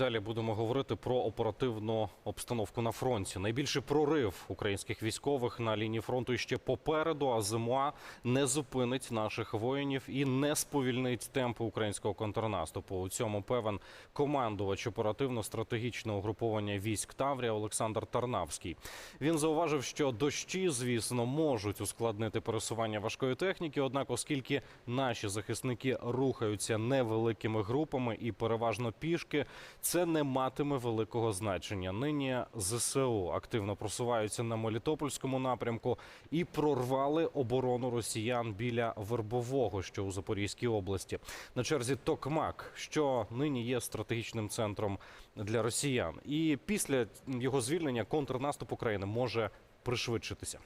Далі будемо говорити про оперативну обстановку на фронті. Найбільший прорив українських військових на лінії фронту ще попереду. А зима не зупинить наших воїнів і не сповільнить темпи українського контрнаступу. У цьому певен командувач оперативно-стратегічного угруповання військ Таврія Олександр Тарнавський. Він зауважив, що дощі, звісно, можуть ускладнити пересування важкої техніки. Однак, оскільки наші захисники рухаються невеликими групами і переважно пішки, це не матиме великого значення. Нині ЗСУ активно просуваються на Мелітопольському напрямку і прорвали оборону росіян біля Вербового, що у Запорізькій області. На черзі Токмак, що нині є стратегічним центром для росіян. І після його звільнення контрнаступ України може пришвидшитися.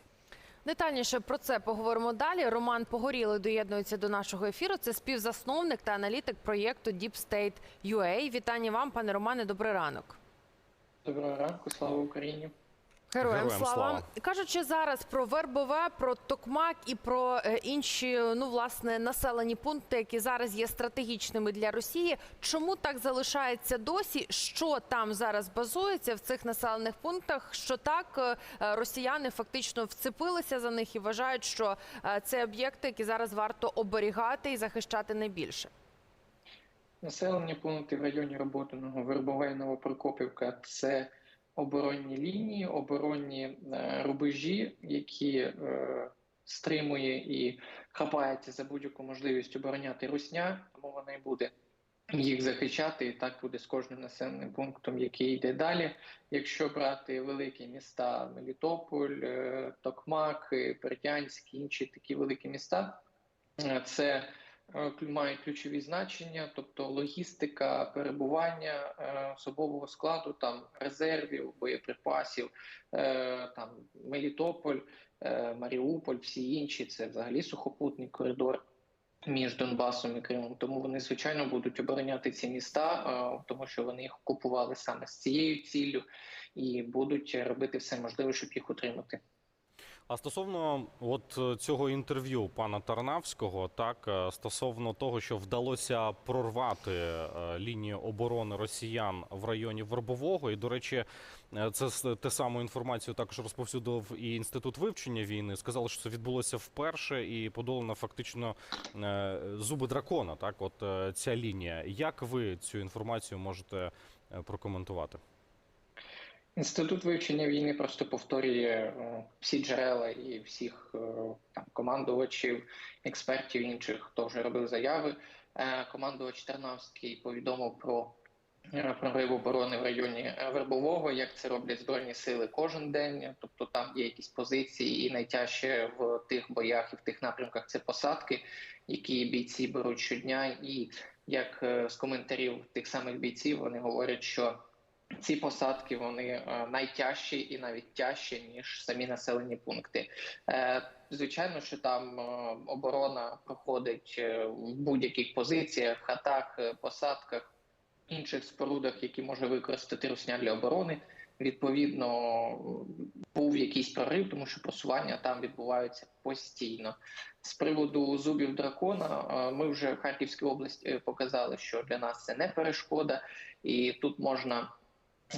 Детальніше про це поговоримо далі. Роман Погорілий доєднується до нашого ефіру. Це співзасновник та аналітик проєкту Deep State UA. Вітання вам, пане Романе. Добрий ранок. Доброго ранку, слава Україні. Героям, Героям слава. слава. кажучи зараз про Вербове, про Токмак і про е, інші ну власне населені пункти, які зараз є стратегічними для Росії. Чому так залишається досі? Що там зараз базується в цих населених пунктах? Що так е, росіяни фактично вцепилися за них і вважають, що е, це об'єкти, які зараз варто оберігати і захищати найбільше? Населені пункти в районі Роботиного, Вербове, Новопрокопівка – це оборонні лінії, оборонні е, рубежі, які е, стримує і хапається за будь-яку можливість обороняти Русня, тому вона і буде їх захищати, і так буде з кожним населеним пунктом, який йде далі. Якщо брати великі міста Мелітополь, е, Токмак, Бердянськ, інші такі великі міста, це мають ключові значення, тобто логістика, перебування е, особового складу, там резервів, боєприпасів, е, там Мелітополь, е, Маріуполь, всі інші це взагалі сухопутний коридор. Між Донбасом і Кримом, тому вони звичайно будуть обороняти ці міста, е, тому що вони їх окупували саме з цією ціллю, і будуть робити все можливе, щоб їх утримати. А стосовно от е, цього інтерв'ю пана Тарнавського, так е, стосовно того, що вдалося прорвати е, лінію оборони росіян в районі Вербового, і до речі, це те саму інформацію також розповсюдив і інститут вивчення війни. Сказали, що це відбулося вперше і подолана фактично зуби дракона. Так, от ця лінія. Як ви цю інформацію можете прокоментувати? Інститут вивчення війни просто повторює е, всі джерела і всіх е, там командувачів, експертів інших, хто вже робив заяви. Е, Командувач Тернавський повідомив про прорив оборони в районі Вербового, як це роблять збройні сили кожен день. Тобто там є якісь позиції, і найтяжче в тих боях і в тих напрямках це посадки, які бійці беруть щодня. І як з коментарів тих самих бійців вони говорять, що ці посадки вони е, найтяжчі і навіть тяжчі ніж самі населені пункти. Е, Звичайно, що там е, оборона проходить в будь-яких позиціях, хатах, посадках, інших спорудах, які може використати Русня для оборони. Відповідно, був якийсь прорив, тому що просування там відбуваються постійно. З приводу зубів дракона, ми вже в Харківській області показали, що для нас це не перешкода, і тут можна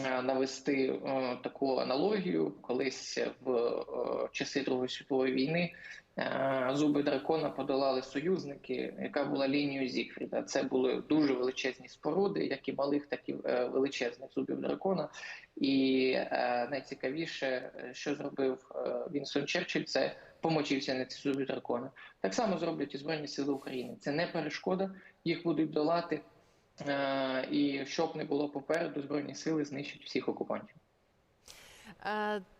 навести е, таку аналогію. Колись в е, часи Другої світової війни е, зуби дракона подолали союзники, яка була лінією Зігфріда. Це були дуже величезні споруди, як і малих, так і е, величезних зубів дракона. І е, найцікавіше, е, що зробив е, Вінсон Черчилль, це помочився на ці зубі дракона. Так само зроблять і Збройні Сили України. Це не перешкода, їх будуть долати. Е, І щоб не було попереду, збройні сили знищать всіх окупантів.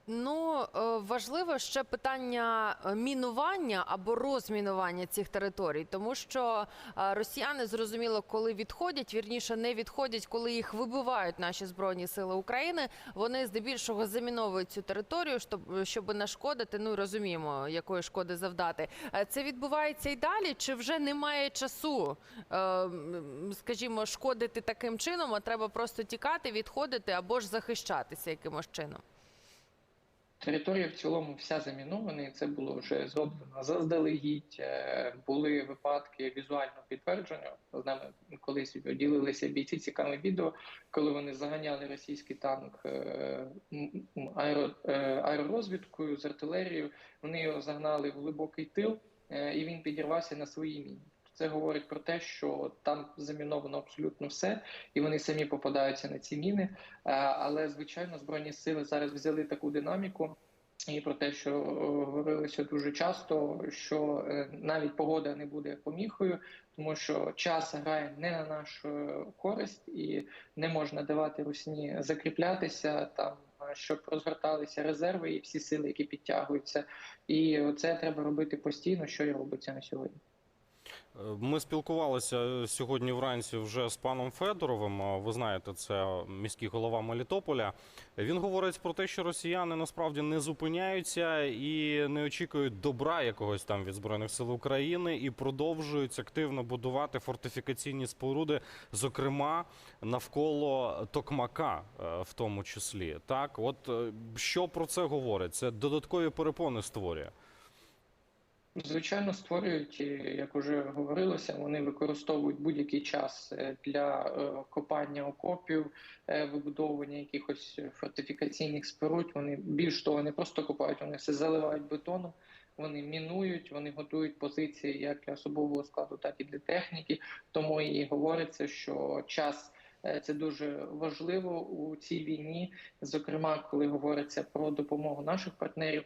Ну е, важливо ще питання е, мінування або розмінування цих територій, тому що е, росіяни зрозуміло, коли відходять, вірніше не відходять, коли їх вибивають наші збройні сили України. Вони здебільшого заміновують цю територію, щоб щоб нашкодити. Ну розуміємо, якої шкоди завдати. Це відбувається і далі, чи вже немає часу, скажімо, шкодити таким чином, а треба просто тікати, відходити або ж захищатися якимось чином. Територія в цілому вся замінована, і це було вже зроблено заздалегідь. Е, Були випадки візуального підтвердження. З нами колись ділилися бійці цікаве відео, коли вони заганяли російський танк е, аеро, е, аеророзвідкою з артилерією. Вони його загнали в глибокий тил, і він підірвався на своїй міні. Це говорить про те, що там заміновано абсолютно все, і вони самі попадаються на ці міни. Е, Але звичайно, збройні сили зараз взяли таку динаміку. І про те, що е, говорилося дуже часто, що е, навіть погода не буде поміхою, тому що час грає не на нашу користь, і не можна давати русні закріплятися там, щоб розгорталися резерви і всі сили, які підтягуються. І це треба робити постійно, що і робиться на сьогодні. Ми спілкувалися е, сьогодні вранці вже з паном Федоровим. Ви знаєте, це міський голова Мелітополя. Він говорить про те, що росіяни насправді не зупиняються і не очікують добра якогось там від збройних сил України і продовжують активно будувати фортифікаційні споруди, зокрема навколо Токмака, е, в тому числі. Так, от е, що про це говорить? Це додаткові перепони створює. Звичайно, створюють, як вже говорилося, вони використовують будь-який час е, для е, копання окопів, е, вибудовування якихось фортифікаційних споруд. Вони більш того, не просто копають, вони все заливають бетоном. Вони мінують, вони готують позиції як для особового складу, так і для техніки. Тому і говориться, що час це дуже важливо у цій війні. Зокрема, коли говориться про допомогу наших партнерів.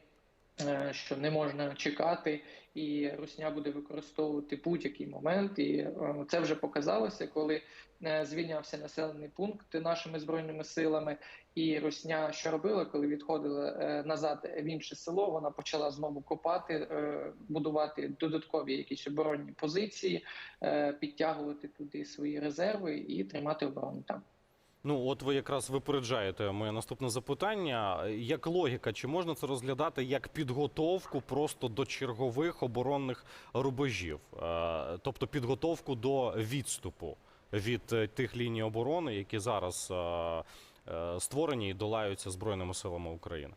Е, Що не можна чекати, і Русня буде використовувати будь-який момент. І е, це вже показалося, коли е, звільнявся населений пункт нашими збройними силами. І Русня що робила, коли відходила назад в інше село, вона почала знову копати, будувати додаткові якісь оборонні позиції, підтягувати туди свої резерви і тримати оборону там. Ну, от ви якраз випереджаєте моє наступне запитання. Як логіка, чи можна це розглядати як підготовку просто до чергових оборонних рубежів, Е, тобто підготовку до відступу від е, тих ліній оборони, які зараз е, створені і долаються збройними силами України?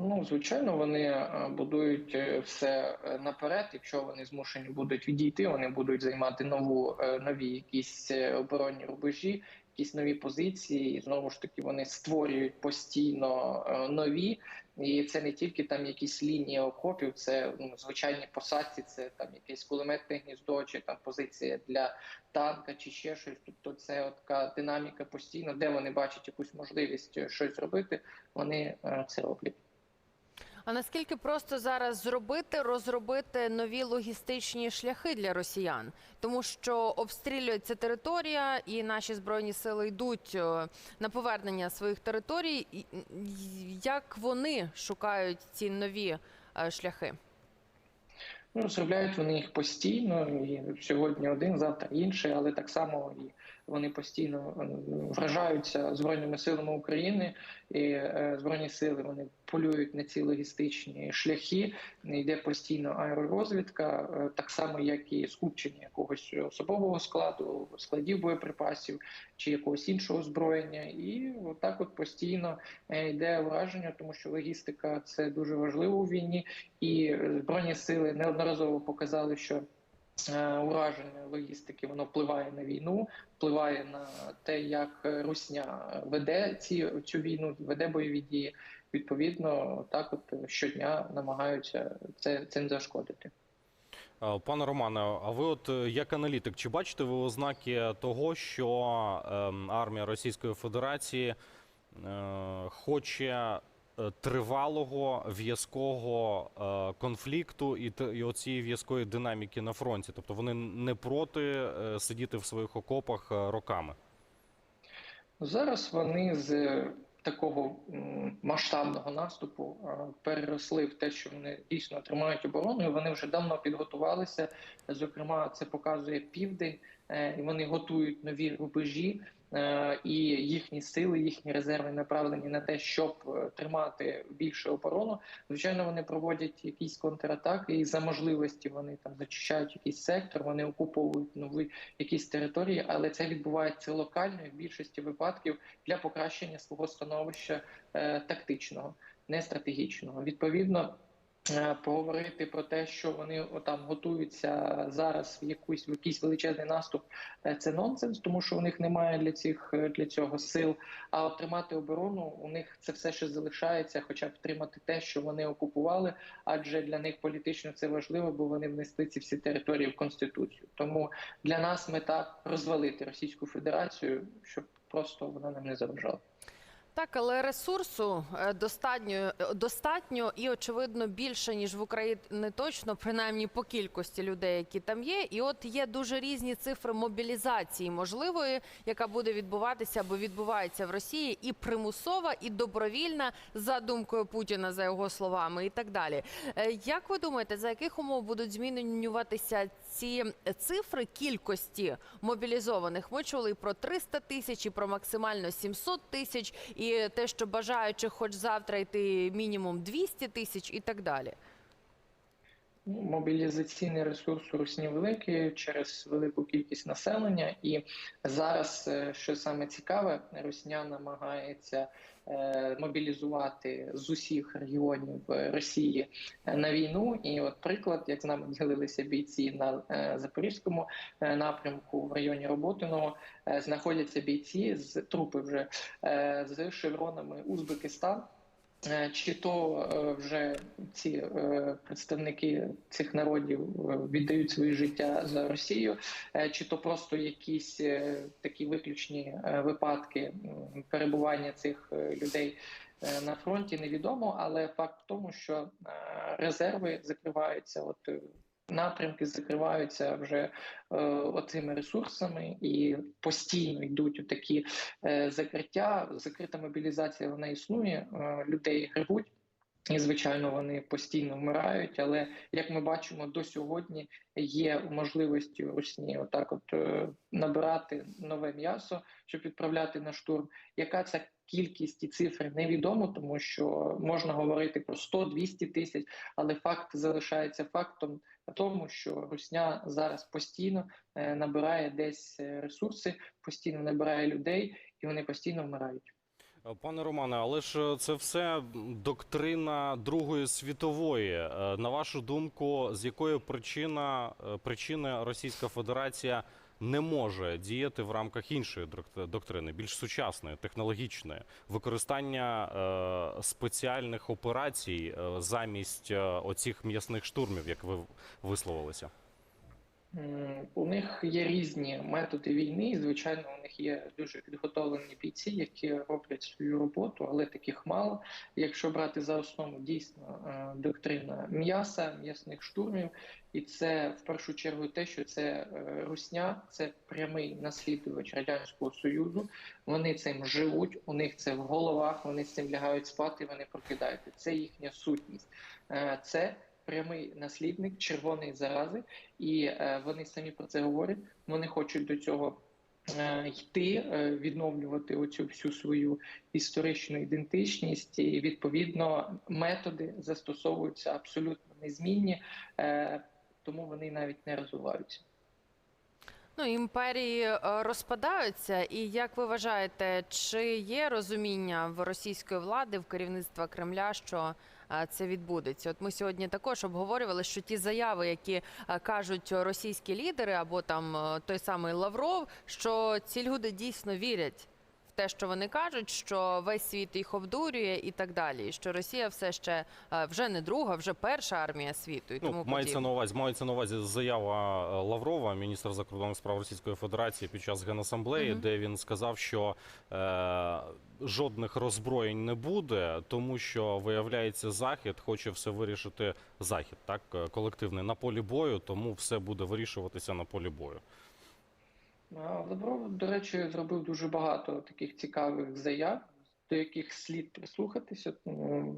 Ну, звичайно, вони е, будують е, все е, наперед. Якщо вони змушені будуть відійти, вони будуть займати нову нові якісь оборонні рубежі, якісь нові позиції. І знову ж таки вони створюють постійно нові. І це не тільки там якісь лінії окопів, це ну, звичайні посадці, це там якесь кулеметне гніздо, чи там позиція для танка, чи ще щось. Тобто це така динаміка постійно, де вони бачать якусь можливість щось зробити, вони це роблять. А наскільки просто зараз зробити, розробити нові логістичні шляхи для росіян, тому що обстрілюється територія, і наші збройні сили йдуть е, на повернення своїх територій. Як вони шукають ці нові е, шляхи? Ну, зробляють вони їх постійно, і сьогодні один, завтра інший, але так само і вони постійно е, вражаються збройними силами України, і е, збройні сили вони полюють на ці логістичні шляхи. Йде постійно аеророзвідка, е, так само як і скупчення якогось особового складу, складів боєприпасів чи якогось іншого озброєння, і отак от постійно йде враження, тому що логістика це дуже важливо у війні. І збройні сили неодноразово показали, що ураження логістики воно впливає на війну, впливає на те, як е, Русня веде ці цю війну, веде бойові дії. Відповідно, так от щодня намагаються це цим зашкодити. Е, Пане Романе, а ви, от е, як аналітик, чи бачите ви ознаки того, що ем, армія Російської Федерації е, хоче е, тривалого в'язкого е, конфлікту і, і оцієї в'язкої динаміки на фронті? Тобто вони не проти е, сидіти в своїх окопах е, роками? Зараз вони з такого масштабного наступу переросли в те, що вони дійсно тримають оборону. і Вони вже давно підготувалися. Зокрема, це показує південь, е, і вони готують нові рубежі. Е, і їхні сили, їхні резерви направлені на те, щоб е, тримати більше оборону. Звичайно, вони проводять якісь контратаки, і за можливості вони там зачищають якийсь сектор, вони окуповують нові якісь території, але це відбувається локально і в більшості випадків для покращення свого становища е, тактичного, не стратегічного. Відповідно. Е, Поговорити про те, що вони там готуються зараз в якусь в якийсь величезний наступ, е, це нонсенс, тому що у них немає для цих е, для цього сил. А от тримати оборону у них це все ще залишається, хоча б тримати те, що вони окупували, адже для них політично це важливо, бо вони внесли ці всі території в конституцію. Тому для нас мета розвалити Російську Федерацію, щоб просто вона нам не заважала. Так, але ресурсу е, достатньо е, достатньо і очевидно більше ніж в Україні точно, принаймні по кількості людей, які там є. І от є дуже різні цифри мобілізації можливої, яка буде відбуватися або відбувається в Росії, і примусова, і добровільна за думкою Путіна, за його словами, і так далі. Е, Як ви думаєте, за яких умов будуть змінюватися ці цифри кількості мобілізованих? Ми чули і про 300 тисяч, і про максимально 700 тисяч, і те, що бажаючих хоч завтра йти мінімум 200 тисяч, і так далі. Мобілізаційний ресурс у Русні великий через велику кількість населення, і зараз, е, що саме цікаве, Русня намагається е, мобілізувати з усіх регіонів Росії е, на війну. І от приклад, як з нами ділилися бійці на запорізькому напрямку в районі Роботиного, знаходяться бійці з трупи вже з шевронами Узбекистан. Е, Чи то е, вже ці е, представники цих народів віддають своє життя за Росію, чи то просто якісь такі виключні випадки перебування цих людей на фронті, невідомо. Але факт в тому, що резерви закриваються, от напрямки закриваються вже е, оцими ресурсами, і постійно йдуть такі е, закриття. Закрита мобілізація вона існує, е, людей грибуть. І, звичайно, вони постійно вмирають, але як ми бачимо, до сьогодні є можливості Русні отак, от е, набирати нове м'ясо, щоб відправляти на штурм. Яка ця кількість і цифри невідомо, тому що можна говорити про 100-200 тисяч, але факт залишається фактом тому, що Русня зараз постійно е, набирає десь е, ресурси, постійно набирає людей, і вони постійно вмирають. Е, Пане Романе, але ж це все доктрина Другої світової. На вашу думку, з якої причина, причини Російська Федерація не може діяти в рамках іншої док- доктрини, більш сучасної, технологічної, використання е, спеціальних операцій е, замість е, оцих м'ясних штурмів, як ви висловилися? У них є різні методи війни, і звичайно, у них є дуже підготовлені бійці, які роблять свою роботу, але таких мало. Якщо брати за основу дійсно е, доктрина м'яса, м'ясних штурмів, і це в першу чергу те, що це е, русня, це прямий наслідувач радянського союзу. Вони цим живуть, у них це в головах, вони цим лягають спати, вони прокидаються. Це їхня сутність. Е, Це прямий наслідник червоної зарази, і е, вони самі про це говорять. Вони хочуть до цього е, йти, е, відновлювати оцю всю свою історичну ідентичність, і відповідно методи застосовуються абсолютно незмінні, тому вони навіть не розвиваються. Ну, імперії розпадаються, і як ви вважаєте, чи є розуміння в російської влади, в керівництва Кремля, що це відбудеться? От ми сьогодні також обговорювали, що ті заяви, які е, кажуть російські лідери, або там е, той самий Лавров, що ці люди дійсно вірять те, що вони кажуть, що весь світ їх обдурює і так далі. І що Росія все ще е, вже не друга, вже перша армія світу і тому Ну, мається на увазі, мається на увазі заява е, Лаврова, міністра закордонних справ Російської Федерації під час генасамблеї, Мгм. де він сказав, що е, жодних роззброєнь не буде, тому що виявляється, захід хоче все вирішити захід, так е, колективний на полі бою, тому все буде вирішуватися на полі бою. Лавров, до речі, зробив дуже багато таких цікавих заяв. до яких слід прислухатися.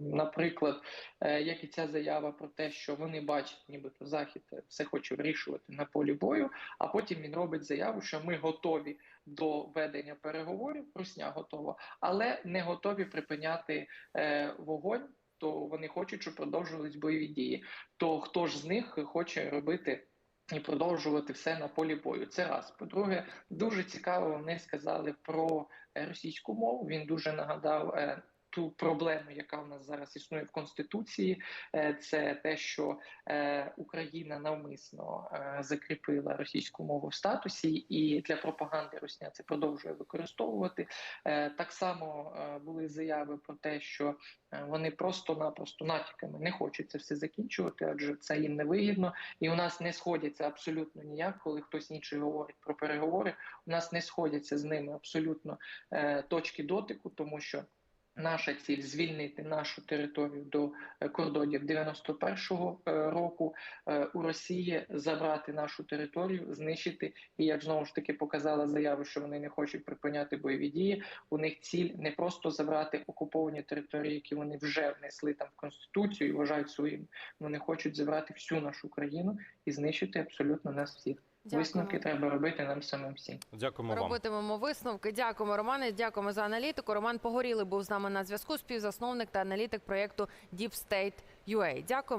Наприклад, е, як і ця заява про те, що вони бачать, нібито захід все хоче вирішувати на полі бою. А потім він робить заяву, що ми готові до ведення переговорів, Русня готова, але не готові припиняти е, вогонь. То вони хочуть, щоб продовжувались бойові дії. То хто ж з них хоче робити і продовжувати все на полі бою? Це раз. По-друге, дуже цікаво вони сказали про е, російську мову. Він дуже нагадав. Ту проблему, яка в нас зараз існує в конституції, е, це те, що е, Україна навмисно е, закріпила російську мову в статусі, і для пропаганди Росня це продовжує використовувати. Так само були заяви про те, що вони просто-напросто натяками не хочуть це все закінчувати, адже це їм не вигідно, і у нас не сходяться абсолютно ніяк, коли хтось інший говорить про переговори. У нас не сходяться з ними абсолютно точки дотику, тому що. Наша ціль звільнити нашу територію до е, кордонів 91-го е, року е, у Росії, забрати нашу територію, знищити. І як знову ж таки показала заява, що вони не хочуть припиняти бойові дії. У них ціль не просто забрати окуповані території, які вони вже внесли там в конституцію і вважають своїм. Вони хочуть забрати всю нашу країну і знищити абсолютно нас всіх. Висновки треба робити нам самим всім. Дякуємо вам. Робитимемо висновки. Дякуємо, Романе. Дякуємо за аналітику. Роман Погорілий був з нами на зв'язку. Співзасновник та аналітик проєкту Deep State UA. Дякуємо.